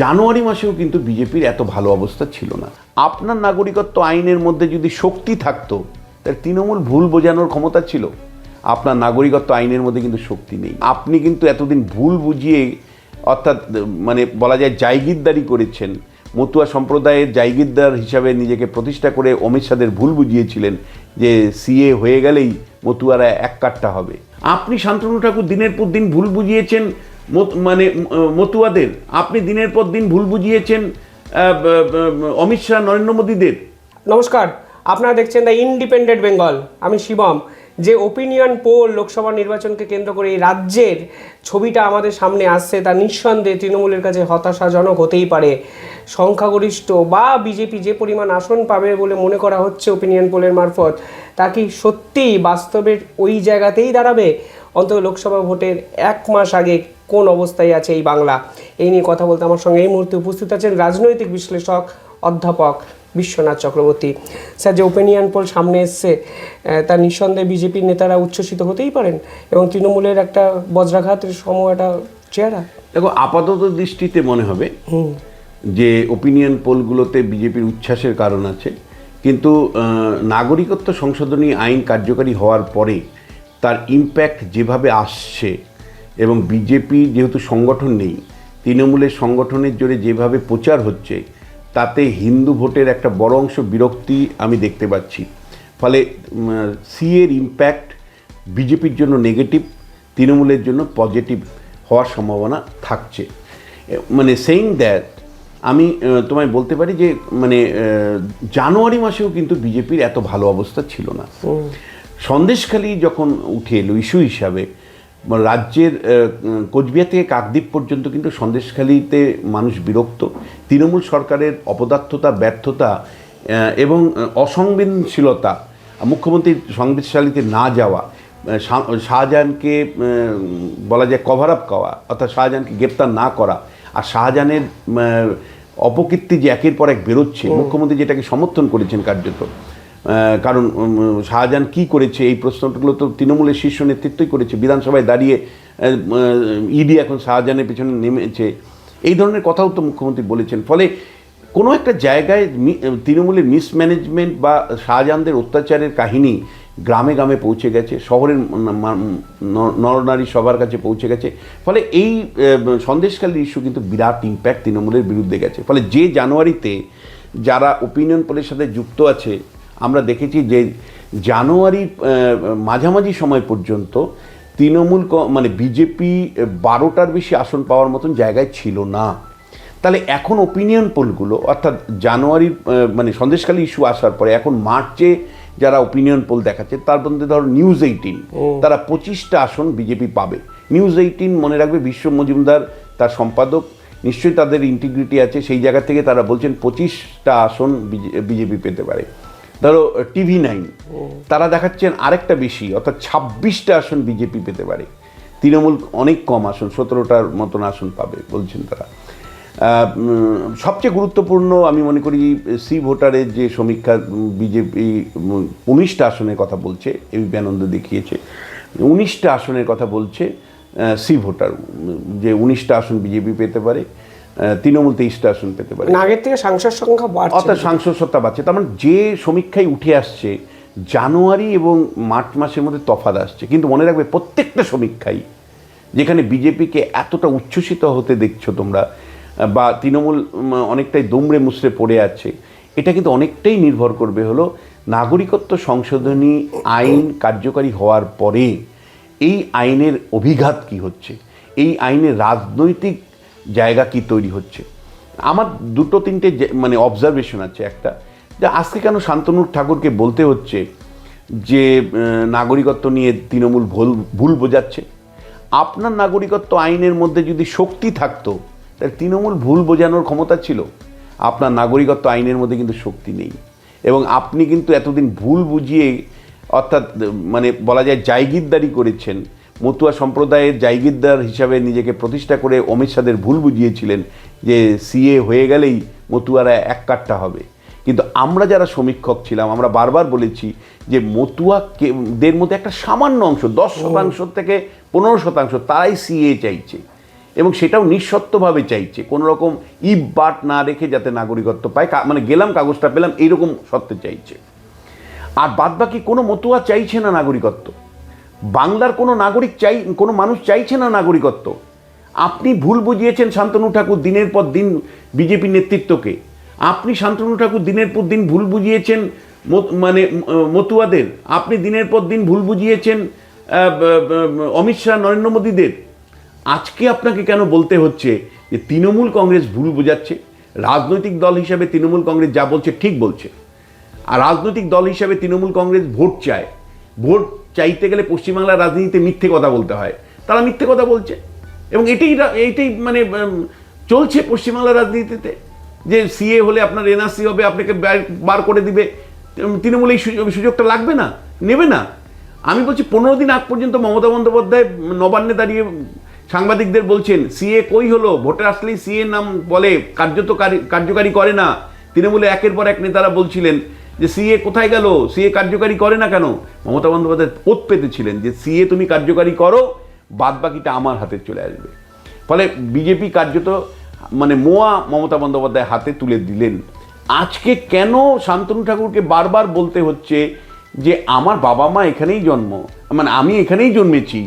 জানুয়ারি মাসেও কিন্তু বিজেপির এত ভালো অবস্থা ছিল না। আপনার নাগরিকত্ব আইনের মধ্যে যদি শক্তি থাকতো, তাহলে তৃণমূল ভুল বোঝানোর ক্ষমতা ছিল। আপনার নাগরিকত্ব আইনের মধ্যে কিন্তু শক্তি নেই। আপনি কিন্তু এতদিন ভুল বুঝিয়ে, অর্থাৎ মানে বলা যায় জায়গিরদারি করেছেন। মতুয়া সম্প্রদায়ের জায়গিরদার হিসাবে নিজেকে প্রতিষ্ঠা করে অমিত শাহের ভুল বুঝিয়েছিলেন যে সিএ হয়ে গেলেই মতুয়ারা এক কাট্টা হবে। আপনি শান্তনু ঠাকুর দিনের পর দিন ভুল বুঝিয়েছেন মানে মতুয়াদের। আপনি দিনের পর দিন ভুল বুঝিয়েছেন অমিত শাহ, নরেন্দ্র মোদীদের। নমস্কার, আপনারা দেখছেন দ্য ইন্ডিপেন্ডেন্ট বেঙ্গল আমি শিবম। যে ওপিনিয়ন পোল লোকসভা নির্বাচনকে কেন্দ্র করে এই রাজ্যের ছবিটা আমাদের সামনে আসছে, তা নিঃসন্দেহে তৃণমূলের কাছে হতাশাজনক হতেই পারে। সংখ্যাগরিষ্ঠ বা বিজেপি যে পরিমাণ আসন পাবে বলে মনে করা হচ্ছে ওপিনিয়ন পোলের মারফত, তা কি সত্যিই বাস্তবের ওই জায়গাতেই দাঁড়াবে? অন্তত লোকসভা ভোটের এক মাস আগে কোন অবস্থায় আছে এই বাংলা? এই নিয়ে কথা বলতে আমার সঙ্গে এই মুহূর্তে উপস্থিত আছেন রাজনৈতিক বিশ্লেষক অধ্যাপক বিশ্বনাথ চক্রবর্তী। স্যার যে ওপিনিয়ন পোল সামনে এসছে তার নিঃসন্দেহে বিজেপির নেতারা উচ্ছ্বসিত হতেই পারেন এবং তৃণমূলের একটা বজ্রাঘাতের সম একটা চেহারা। দেখো আপাতত দৃষ্টিতে মনে হবে যে ওপিনিয়ন পোলগুলোতে বিজেপির উচ্ছ্বাসের কারণ আছে। কিন্তু নাগরিকত্ব সংশোধনী আইন কার্যকারী হওয়ার পরে তার ইম্প্যাক্ট যেভাবে আসছে এবং বিজেপি যেহেতু সংগঠন নেই তৃণমূলের সংগঠনের জোরে যেভাবে প্রচার হচ্ছে তাতে হিন্দু ভোটের একটা বড় অংশ বিরক্তি আমি দেখতে পাচ্ছি। ফলে সি এর ইম্প্যাক্ট বিজেপির জন্য নেগেটিভ তৃণমূলের জন্য পজিটিভ হওয়ার সম্ভাবনা থাকছে। মানে সেইং দ্যাট আমি তোমায় বলতে পারি যে মানে জানুয়ারি মাসেও কিন্তু বিজেপির এত ভালো অবস্থা ছিল না। সন্দেশখালী যখন উঠে এলো ইস্যু হিসাবে রাজ্যের কোচবিহার থেকে কাকদ্বীপ পর্যন্ত কিন্তু সন্দেশখালীতে মানুষ বিরক্ত। তৃণমূল সরকারের অপদার্থতা ব্যর্থতা এবং অসংবেদনশীলতা মুখ্যমন্ত্রীর সংবেদশালীতে না যাওয়া শাহজাহানকে বলা যায় কভার আপ করা অর্থাৎ শাহজাহানকে গ্রেপ্তার না করা আর শাহজাহানের অপকীর্তি যে একের পর এক বেরোচ্ছে মুখ্যমন্ত্রী যেটাকে সমর্থন করেছেন কার্যত কারণ শাহজাহান কি করেছে? এই প্রশ্নগুলো তো তৃণমূলের শীর্ষ নেতৃত্বই করেছে। বিধানসভায় দাঁড়িয়ে ইডি এখন শাহজাহানের পেছনে নেমেছে। এই ধরনের কথাও তো মুখ্যমন্ত্রী বলেছেন। ফলে কোনো একটা জায়গায় তৃণমূলের মিসম্যানেজমেন্ট বা শাহজাহানদের অত্যাচারের কাহিনী গ্রামে গ্রামে পৌঁছে গেছে, শহরের নরনারী সবার কাছে পৌঁছে গেছে। ফলে এই সন্দেশকালীর ইস্যু কিন্তু বিরাট ইম্প্যাক্ট তৃণমূলের বিরুদ্ধে গেছে। ফলে যে জানুয়ারিতে যারা ওপিনিয়ন পোলের সাথে যুক্ত আছে আমরা দেখেছি যে জানুয়ারি মাঝামাঝি সময় পর্যন্ত তৃণমূল মানে বিজেপি বারোটার বেশি আসন পাওয়ার মতন জায়গায় ছিল না। তাহলে এখন ওপিনিয়ন পোলগুলো অর্থাৎ জানুয়ারির মানে সন্দেশকালী ইস্যু আসার পরে এখন মার্চে যারা ওপিনিয়ন পোল দেখাচ্ছে তার মধ্যে ধরো নিউজ এইটিন তারা পঁচিশটা আসন বিজেপি পাবে। নিউজ এইটিন মনে রাখবে বিশ্ব মজুমদার তার সম্পাদক নিশ্চয়ই তাদের ইন্টিগ্রিটি আছে সেই জায়গা থেকে তারা বলছেন পঁচিশটা আসন বিজেপি পেতে পারে। ধরো টিভি নাইন তারা দেখাচ্ছেন আরেকটা বেশি অর্থাৎ ছাব্বিশটা আসন বিজেপি পেতে পারে। তৃণমূল অনেক কম আসন সতেরোটার মতন আসন পাবে বলছেন তারা। সবচেয়ে গুরুত্বপূর্ণ আমি মনে করি সি ভোটারের যে সমীক্ষা বিজেপি উনিশটা আসনের কথা বলছে এই আনন্দ দেখিয়েছে। উনিশটা আসনের কথা বলছে সি ভোটার যে উনিশটা আসন বিজেপি পেতে পারে। তৃণমূল তেইশটা আসন পেতে পারে। না আগের থেকে সাংসদ সংখ্যা বাড়ছে। অর্থাৎ সাংসদ সত্তা বাড়ছে। তার মানে যে সমীক্ষায় উঠে আসছে জানুয়ারি এবং মার্চ মাসের মধ্যে তফাত আসছে। কিন্তু মনে রাখবে প্রত্যেকটা সমীক্ষাই যেখানে বিজেপিকে এতটা উচ্ছ্বসিত হতে দেখছ তোমরা বা তৃণমূল অনেকটাই দুমড়ে মুচড়ে পড়ে আছে এটা কিন্তু অনেকটাই নির্ভর করবে হলো নাগরিকত্ব সংশোধনী আইন কার্যকারী হওয়ার পরে এই আইনের অভিঘাত কি হচ্ছে? এই আইনের রাজনৈতিক জায়গা কি তৈরি হচ্ছে? আমার দুটো, তিনটে মানে অবজারভেশন আছে। একটা, যে আজকে কেন শান্তনু ঠাকুরকে বলতে হচ্ছে যে নাগরিকত্ব নিয়ে তৃণমূল ভুল ভুল বোঝাচ্ছে? আপনার নাগরিকত্ব আইনের মধ্যে যদি শক্তি থাকতো, তাহলে তৃণমূল ভুল বোঝানোর ক্ষমতা ছিল। আপনার নাগরিকত্ব আইনের মধ্যে কিন্তু শক্তি নেই। এবং আপনি কিন্তু এতদিন ভুল বুঝিয়ে, অর্থাৎ মানে বলা যায়, জায়গিরদারি করেছেন। মতুয়া সম্প্রদায়ের জায়গিরদার হিসাবে নিজেকে প্রতিষ্ঠা করে অমিত শাহের ভুল বুঝিয়েছিলেন যে সিএ হয়ে গেলেই মতুয়ারা এক কাট্টা হবে। কিন্তু আমরা যারা সমীক্ষক ছিলাম আমরা বারবার বলেছি যে মতুয়া কে- দের মধ্যে একটা সামান্য অংশ দশ শতাংশ থেকে পনেরো শতাংশ তারাই সিএ চাইছে। এবং সেটাও নিঃশর্তভাবে চাইছে। কোনো রকম ইফ বাট না রেখে যাতে নাগরিকত্ব পায় মানে গেলাম কাগজটা পেলাম এইরকম সত্ত্বে চাইছে। আর বাদবাকি কোনো মতুয়া চাইছে না নাগরিকত্ব। বাংলার কোনো নাগরিক চাই, কোনো মানুষ চাইছে না নাগরিকত্ব। আপনি ভুল বুঝিয়েছেন শান্তনু ঠাকুর দিনের পর দিন বিজেপি নেতৃত্বকে। আপনি শান্তনু ঠাকুর দিনের পর দিন ভুল বুঝিয়েছেন মানে মতুয়াদের। আপনি দিনের পর দিন ভুল বুঝিয়েছেন অমিত শাহ, নরেন্দ্র মোদীদের। আজকে আপনাকে কেন বলতে হচ্ছে যে তৃণমূল কংগ্রেস ভুল বোঝাচ্ছে? রাজনৈতিক দল হিসাবে তৃণমূল কংগ্রেস যা বলছে ঠিক বলছে। আর রাজনৈতিক দল হিসাবে তৃণমূল কংগ্রেস ভোট চায়। ভোট চাইতে গেলে পশ্চিমবাংলার রাজনীতিতে মিথ্যে কথা বলতে হয়। তারা মিথ্যে কথা বলছে। এবং এটাই এইটাই মানে চলছে পশ্চিমবাংলার রাজনীতিতে। যে সিএ হলে আপনার এনআরসি হবে, আপনাকে বার- করে দিবে। তৃণমূল এই সুযোগ- সুযোগটা লাগবে না, নেবে না। আমি বলছি, পনেরো দিন আগ পর্যন্ত মমতা বন্দ্যোপাধ্যায় নবান্নে দাঁড়িয়ে সাংবাদিকদের বলছেন সিএ কই হলো? ভোটে আসলেই সিএ নাম বলে, কার্যত কার্যকারী করে না। তৃণমূলে একের পর এক নেতারা বলছিলেন যে সিএ কোথায় গেল? সিএ কার্যকারী করে না কেন? মমতা বন্দ্যোপাধ্যায় ওত পেতেছিলেন যে সিএ তুমি কার্যকারী করো বাদ বাকিটা আমার হাতে চলে আসবে। ফলে বিজেপি কার্যত মানে মোয়া মমতা বন্দ্যোপাধ্যায় হাতে তুলে দিলেন। আজকে কেন শান্তনু ঠাকুরকে বারবার বলতে হচ্ছে যে আমার বাবা মা এখানেই জন্ম মানে আমি এখানেই জন্মেছি,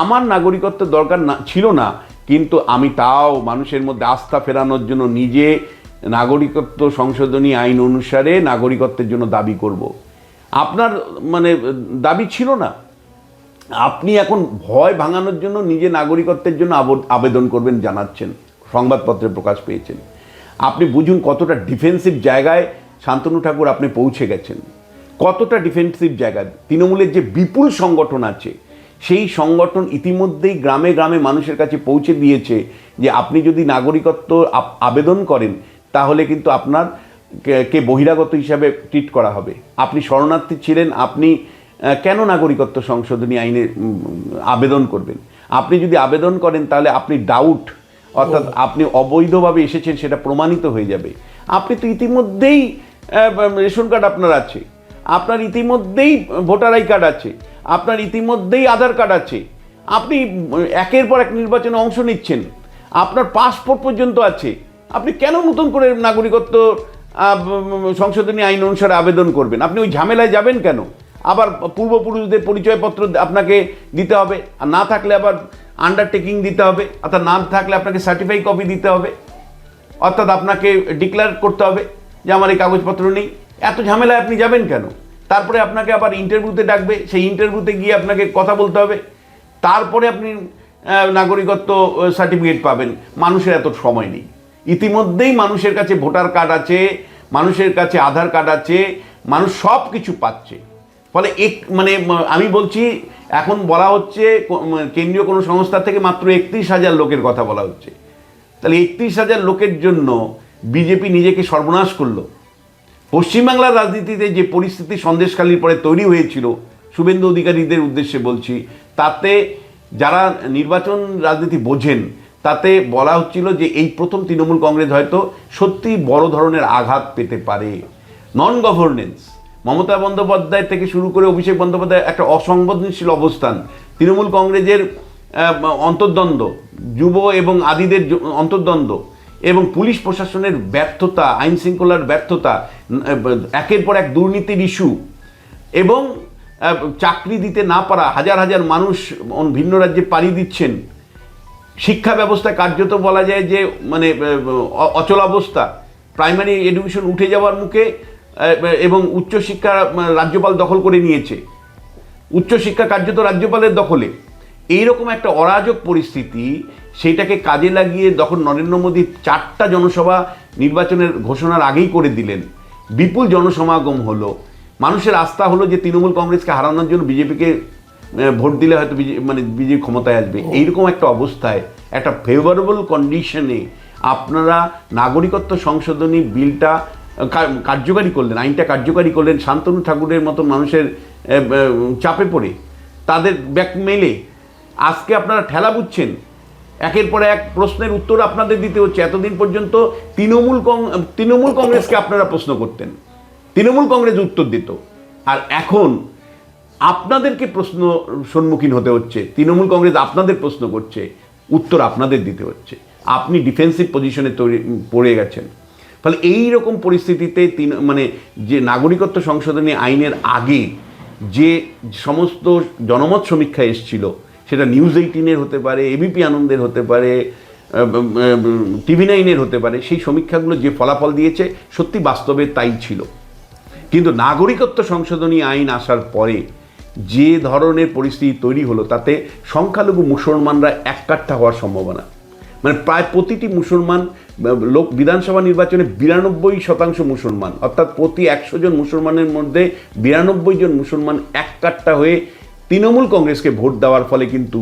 আমার নাগরিকত্ব দরকার না, ছিল না, কিন্তু আমি তাও মানুষের মধ্যে আস্থা ফেরানোর জন্য নিজে নাগরিকত্ব সংশোধনী আইন অনুসারে নাগরিকত্বের জন্য দাবি করব। আপনার মানে দাবি ছিল না। আপনি এখন ভয় ভাঙানোর জন্য নিজে নাগরিকত্বের জন্য আব- আবেদন করবেন জানাচ্ছেন। সংবাদপত্রে প্রকাশ পেয়েছেন। আপনি বুঝুন কতটা ডিফেন্সিভ জায়গায় শান্তনু ঠাকুর আপনি পৌঁছে গেছেন। কতটা ডিফেন্সিভ জায়গা তৃণমূলের যে বিপুল সংগঠন আছে, সেই সংগঠন ইতিমধ্যেই গ্রামে গ্রামে মানুষের কাছে পৌঁছে দিয়েছে যে আপনি যদি নাগরিকত্ব আবেদন করেন তাহলে কিন্তু আপনার কে- বহিরাগত হিসাবে ট্রিট করা হবে। আপনি শরণার্থী ছিলেন আপনি কেন নাগরিকত্ব সংশোধনী আইনে আবেদন করবেন? আপনি যদি আবেদন করেন তাহলে আপনি ডাউট অর্থাৎ আপনি অবৈধভাবে এসেছেন সেটা প্রমাণিত হয়ে যাবে। আপনি তো ইতিমধ্যেই রেশন কার্ড আপনার আছে। আপনার ইতিমধ্যেই ভোটার আই কার্ড আছে। আপনার ইতিমধ্যেই আধার কার্ড আছে। আপনি একের পর এক নির্বাচনে অংশ নিচ্ছেন। আপনার পাসপোর্ট পর্যন্ত আছে। আপনি কেন নতুন করে নাগরিকত্ব সংশোধনী আইন অনুসারে আবেদন করবেন? আপনি ওই ঝামেলায় যাবেন কেন? আবার পূর্বপুরুষদের পরিচয়পত্র আপনাকে দিতে হবে, আর না থাকলে আবার আন্ডারটেকিং দিতে হবে অর্থাৎ না থাকলে আপনাকে সার্টিফাই কপি দিতে হবে, অর্থাৎ আপনাকে ডিক্লেয়ার করতে হবে যে আমার এই কাগজপত্র নেই। এত ঝামেলায় আপনি যাবেন কেন? তারপরে আপনাকে আবার ইন্টারভিউতে ডাকবে, সেই ইন্টারভিউতে গিয়ে আপনাকে কথা বলতে হবে। তারপরে আপনি নাগরিকত্ব সার্টিফিকেট পাবেন। মানুষের এত সময় নেই। ইতিমধ্যেই মানুষের কাছে ভোটার কার্ড আছে, মানুষের কাছে আধার কার্ড আছে, মানুষ সব কিছু পাচ্ছে। ফলে এক মানে আমি বলছি, এখন বলা হচ্ছে কেন্দ্রীয় কোনো সংস্থা থেকে মাত্র একত্রিশ হাজার লোকের কথা বলা হচ্ছে। তাহলে একত্রিশ হাজার লোকের জন্য বিজেপি নিজেকে সর্বনাশ করল। পশ্চিমবাংলার রাজনীতিতে যে পরিস্থিতি সন্দেশখালির পরে তৈরি হয়েছিল, শুভেন্দু অধিকারীদের উদ্দেশ্যে বলছি, তাতে যারা নির্বাচন রাজনীতি বোঝেন তাতে বলা হচ্ছিল যে এই প্রথম তৃণমূল কংগ্রেস হয়তো সত্যি বড় ধরনের আঘাত পেতে পারে। নন গভর্নেন্স মমতা বন্দ্যোপাধ্যায় থেকে শুরু করে অভিষেক বন্দ্যোপাধ্যায় একটা অসংবেদনশীল অবস্থান। তৃণমূল কংগ্রেসের অন্তর্দ্বন্দ্ব, যুব এবং আদিদের অন্তর্দ্বন্দ্ব এবং পুলিশ প্রশাসনের ব্যর্থতা, আইন শৃঙ্খলার ব্যর্থতা একের পর এক দুর্নীতির ইস্যু এবং চাকরি দিতে না পারা হাজার হাজার মানুষ ভিন্ন রাজ্যে পাড়ি দিচ্ছেন। শিক্ষা ব্যবস্থা কার্যত বলা যায় যে মানে অচলাবস্থা প্রাইমারি এডুকেশন উঠে যাওয়ার মুখে এবং উচ্চশিক্ষা রাজ্যপাল দখল করে নিয়েছে। উচ্চশিক্ষা কার্যত রাজ্যপালের দখলে। এইরকম একটা অরাজক পরিস্থিতি সেইটাকে কাজে লাগিয়ে যখন নরেন্দ্র মোদী চারটা জনসভা নির্বাচনের ঘোষণার আগেই করে দিলেন। বিপুল জনসমাগম হলো। মানুষের আস্থা হলো যে তৃণমূল কংগ্রেসকে হারানোর জন্য বিজেপিকে ভোট দিলে হয়তো বিজে- মানে বিজেপি ক্ষমতায় আসবে। এইরকম একটা অবস্থায় একটা ফেভারেবল কন্ডিশনে আপনারা নাগরিকত্ব সংশোধনী বিলটা কার্যকারী করলেন আইনটা কার্যকারী করলেন শান্তনু ঠাকুরের মতো মানুষের চাপে পড়ে তাদের ব্যাক মেলে। আজকে আপনারা ঠেলা বুঝছেন একের পর এক প্রশ্নের উত্তর আপনাদের দিতে হচ্ছে। এতদিন পর্যন্ত তৃণমূল কং- তৃণমূল কংগ্রেসকে আপনারা প্রশ্ন করতেন। তৃণমূল কংগ্রেস উত্তর দিত। আর এখন আপনাদেরকে প্রশ্ন সম্মুখীন হতে হচ্ছে, তৃণমূল কংগ্রেস আপনাদের প্রশ্ন করছে, উত্তর আপনাদের দিতে হচ্ছে। আপনি ডিফেন্সিভ পজিশনে তৈরি, পড়ে গেছেন। ফলে এই রকম পরিস্থিতিতে তিন মানে যে নাগরিকত্ব সংশোধনী আইনের আগে যে সমস্ত জনমত সমীক্ষা এসছিল, সেটা নিউজ এইটিনের হতে পারে এবিপি আনন্দের হতে পারে টিভি নাইনের হতে পারে, সেই সমীক্ষাগুলো যে ফলাফল দিয়েছে, সত্যি বাস্তবে তাই ছিল। কিন্তু নাগরিকত্ব সংশোধনী আইন আসার পরে যে ধরনের পরিস্থিতি তৈরি হলো তাতে সংখ্যালঘু মুসলমানরা এককাট্টা হওয়ার সম্ভাবনা। মানে প্রায় প্রতিটি মুসলমান লোক বিধানসভা নির্বাচনে বিরানব্বই শতাংশ মুসলমান অর্থাৎ প্রতি একশো জন মুসলমানের মধ্যে বিরানব্বই জন মুসলমান এককাট্টা হয়ে তৃণমূল কংগ্রেসকে ভোট দেওয়ার ফলে কিন্তু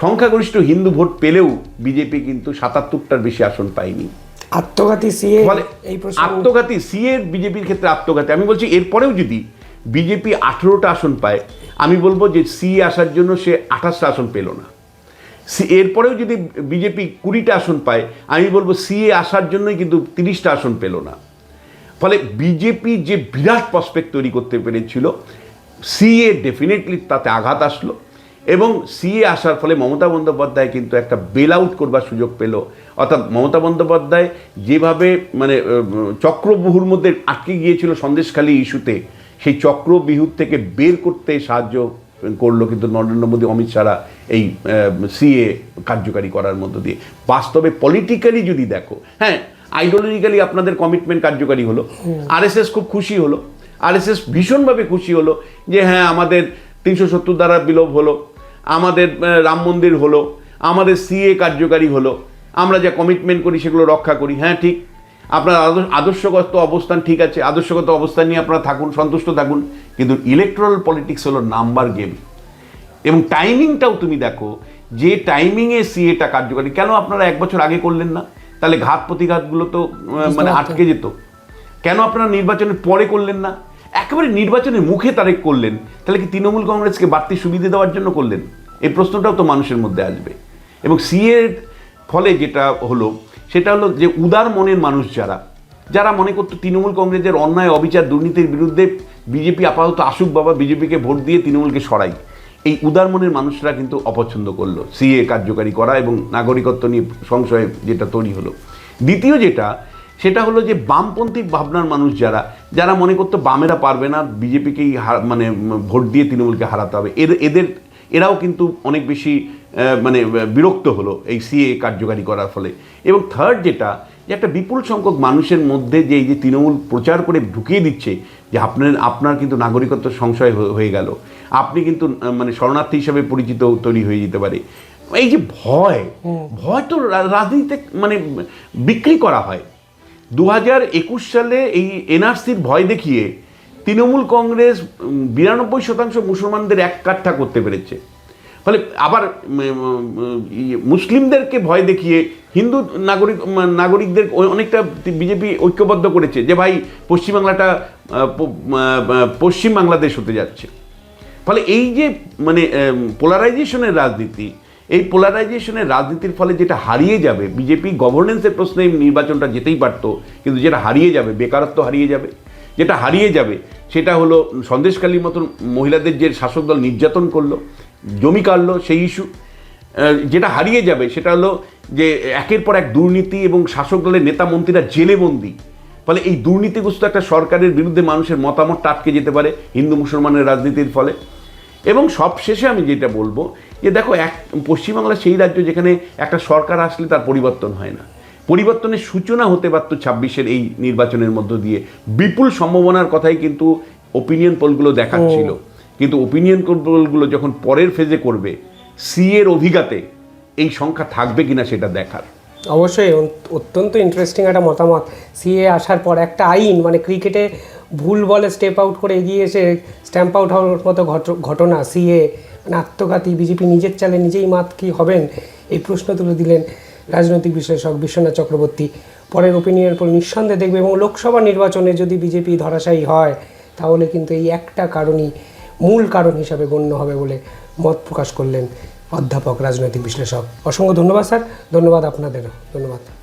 সংখ্যাগরিষ্ঠ হিন্দু ভোট পেলেও বিজেপি কিন্তু সাতাত্তরটার বেশি আসন পায়নি। আত্মঘাতী সিএ আত্মঘাতী সিএ বিজেপির ক্ষেত্রে আত্মঘাতী। আমি বলছি এরপরেও যদি বিজেপি আঠেরোটা আসন পায়, আমি বলব যে সিএ আসার জন্য সে আঠাশটা আসন পেল না। সি- এরপরেও যদি বিজেপি কুড়িটা আসন পায়, আমি বলব সিএ আসার জন্যই কিন্তু তিরিশটা আসন পেল না। ফলে বিজেপি যে বিরাট প্রসপেক্ট তৈরি করতে পেরেছিল সিএ ডেফিনেটলি তাতে আঘাত আসলো এবং সিএ আসার ফলে মমতা বন্দ্যোপাধ্যায় কিন্তু একটা বেল আউট করবার সুযোগ পেল। অর্থাৎ মমতা বন্দ্যোপাধ্যায় যেভাবে মানে চক্রবহুর মধ্যে আটকে গিয়েছিল সন্দেশখালী ইস্যুতে সেই চক্রবিহুর থেকে বের করতে সাহায্য করল কিন্তু নরেন্দ্র মোদী, অমিত শাহরা এই সিএ কার্যকারী করার মধ্য দিয়ে। বাস্তবে পলিটিক্যালি যদি দেখো হ্যাঁ আইডিওলজিক্যালি আপনাদের কমিটমেন্ট কার্যকারী হলো। আরএসএস খুব খুশি হলো। আরএসএস ভীষণভাবে খুশি হলো যে হ্যাঁ আমাদের তিনশো সত্তর দ্বারা বিলোপ হলো, আমাদের রাম মন্দির হলো, আমাদের সিএ কার্যকারী হলো, আমরা যা কমিটমেন্ট করি সেগুলো রক্ষা করি। হ্যাঁ ঠিক। আপনার আদর্শগত অবস্থান ঠিক আছে আদর্শগত অবস্থান নিয়ে আপনারা থাকুন সন্তুষ্ট থাকুন কিন্তু ইলেকট্রাল পলিটিক্স হলো নাম্বার গেম এবং টাইমিংটাও তুমি দেখো যে টাইমিংয়ে সিএটা কার্যকরী কেন আপনারা এক বছর আগে করলেন না? তাহলে ঘাত প্রতিঘাতগুলো তো মানে আটকে যেত। কেন আপনারা নির্বাচনের পরে করলেন না? একেবারে নির্বাচনের মুখে তারেক করলেন তাহলে কি তৃণমূল কংগ্রেসকে বাড়তি সুবিধে দেওয়ার জন্য করলেন? এই প্রশ্নটাও তো মানুষের মধ্যে আসবে। এবং সিএর ফলে যেটা হলো সেটা হলো যে উদার মনের মানুষ যারা যারা মনে করতো তৃণমূল কংগ্রেসের অন্যায়, অবিচার, দুর্নীতির বিরুদ্ধে বিজেপি আপাতত আসুক বাবা, বিজেপিকে ভোট দিয়ে তৃণমূলকে সরাই। এই উদার মনের মানুষরা কিন্তু অপছন্দ করল, সিএ কার্যকারী করা এবং নাগরিকত্ব নিয়ে সংশয় যেটা তৈরি হলো। দ্বিতীয় যেটা, সেটা হলো যে বামপন্থী ভাবনার মানুষ যারা যারা মনে করতো বামেরা পারবে না, বিজেপিকেই মানে ভোট দিয়ে তৃণমূলকে হারাতে হবে। এর এদের এরাও কিন্তু অনেক বেশি মানে বিরক্ত হলো এই সিএ কার্যকারী করার ফলে। এবং থার্ড যেটা যে একটা বিপুল সংখ্যক মানুষের মধ্যে যে এই যে তৃণমূল প্রচার করে ঢুকিয়ে দিচ্ছে যে আপনার আপনার কিন্তু নাগরিকত্ব সংশয় হয়ে- গেল। আপনি কিন্তু মানে শরণার্থী হিসাবে পরিচিত তৈরি হয়ে যেতে পারে। এই যে ভয় ভয় তো রাজনীতিতে মানে বিক্রি করা হয়। দু হাজার একুশ সালে এই এনআরসির ভয় দেখিয়ে তৃণমূল কংগ্রেস বিরানব্বই শতাংশ মুসলমানদের এক কাঠা করতে পেরেছে। ফলে আবার ইয়ে, মুসলিমদেরকে ভয় দেখিয়ে হিন্দু নাগরিক নাগরিকদের অনেকটা বিজেপি ঐক্যবদ্ধ করেছে যে ভাই পশ্চিমবাংলাটা পশ্চিম বাংলাদেশ হতে যাচ্ছে। ফলে এই যে মানে পোলারাইজেশনের রাজনীতি এই পোলারাইজেশনের রাজনীতির ফলে যেটা হারিয়ে যাবে বিজেপি গভর্নেন্সের প্রশ্নে নির্বাচনটা যেতেই পারতো কিন্তু যেটা হারিয়ে যাবে বেকারত্ব হারিয়ে যাবে। যেটা হারিয়ে যাবে, সেটা হলো সন্দেশকালীর মতন মহিলাদের যে শাসক দল নির্যাতন করল, জমি কাটলো, সেই ইস্যু যেটা হারিয়ে যাবে, সেটা হলো যে একের পর এক দুর্নীতি এবং শাসক দলের নেতা মন্ত্রীরা জেলে বন্দী ফলে এই দুর্নীতিগ্রস্ত একটা সরকারের বিরুদ্ধে মানুষের মতামত আটকে যেতে পারে হিন্দু মুসলমানের রাজনীতির ফলে। এবং সব শেষে আমি যেটা বলব, যে দেখো এক পশ্চিমবাংলা সেই রাজ্য যেখানে একটা সরকার আসলে তার পরিবর্তন হয় না। পরিবর্তনের সূচনা হতে পারত ছাব্বিশের এই নির্বাচনের মধ্য দিয়ে। বিপুল সম্ভাবনার কথাই কিন্তু ওপিনিয়ন পোলগুলো দেখাচ্ছিল। কিন্তু ওপিনিয়ন পোলগুলো যখন পরের ফেজে করবে সি এর অভিজ্ঞাতে এই সংখ্যা থাকবে কিনা সেটা দেখার। অবশ্যই অত্যন্ত ইন্টারেস্টিং একটা মতামত। সিএ আসার পর একটা আইন মানে ক্রিকেটে ভুল বলে স্টেপ আউট করে এগিয়ে এসে স্ট্যাম্প আউট হওয়ার মতো ঘট- ঘটনা সিএ মানে আত্মঘাতী বিজেপি নিজের চালে নিজেই মাত কি হবেন? এই প্রশ্ন তুলে দিলেন রাজনৈতিক বিশ্লেষক বিশ্বনাথ চক্রবর্তী পরের ওপিনিয়ন পর নিঃসন্দেহে দেখবে এবং লোকসভা নির্বাচনে যদি বিজেপি ধরাশায়ী হয়, তাহলে কিন্তু এই একটা কারণই মূল কারণ হিসাবে গণ্য হবে বলে মত প্রকাশ করলেন অধ্যাপক রাজনৈতিক বিশ্লেষক। অসংখ্য ধন্যবাদ, স্যার। ধন্যবাদ আপনাদেরও ধন্যবাদ।